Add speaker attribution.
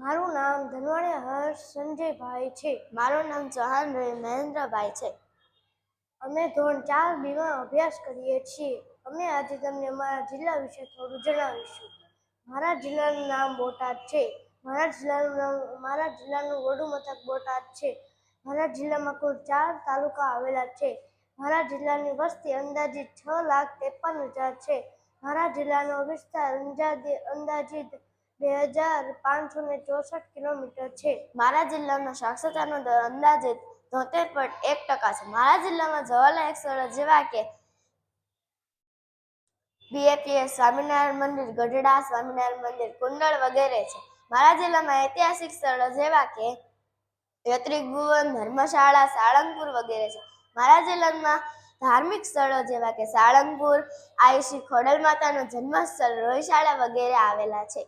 Speaker 1: મારું નામ ધનવાણી હર્ષ સંજયભાઈ છે.
Speaker 2: મારું નામ ચૌહાણ મહેન્દ્રભાઈ છે.
Speaker 1: અમે ધોરણ ચાર બીમાં અભ્યાસ કરીએ છીએ. અમે આજે તમને અમારા જિલ્લા વિશે થોડું જણાવીશું. મારા જિલ્લાનું નામ બોટાદ છે. મારા જિલ્લાનું નામ, મારા જિલ્લાનું વડુ મથક બોટાદ છે. મારા જિલ્લામાં કુલ ચાર તાલુકા આવેલા છે. મારા જિલ્લાની વસ્તી અંદાજિત છ લાખ ત્રેપન હજાર છે. મારા જિલ્લાનો વિસ્તાર અંદાજે અંદાજિત બે હજાર પાંચસો ને ચોસઠ કિલોમીટર છે.
Speaker 2: મારા જિલ્લાનો સાક્ષરતાનો દર અંદાજે તોતેર પોઈન્ટ એક ટકા છે. મારા જિલ્લામાં જવાલાયક સ્થળો જેવા કે બીએપીએસ સ્વામિનારાયણ મંદિર, ગઢડા સ્વામિનારાયણ મંદિર, કુંડળ વગેરે છે. મારા જિલ્લામાં ઐતિહાસિક સ્થળો જેવા કે યત્રિક ભુવન, ધર્મશાળા, સાળંગપુર વગેરે છે. મારા જિલ્લામાં ધાર્મિક સ્થળો જેવા કે સાળંગપુર આયુષી ખોડલ માતાનું જન્મસ્થળ રોહિશાળા વગેરે આવેલા છે.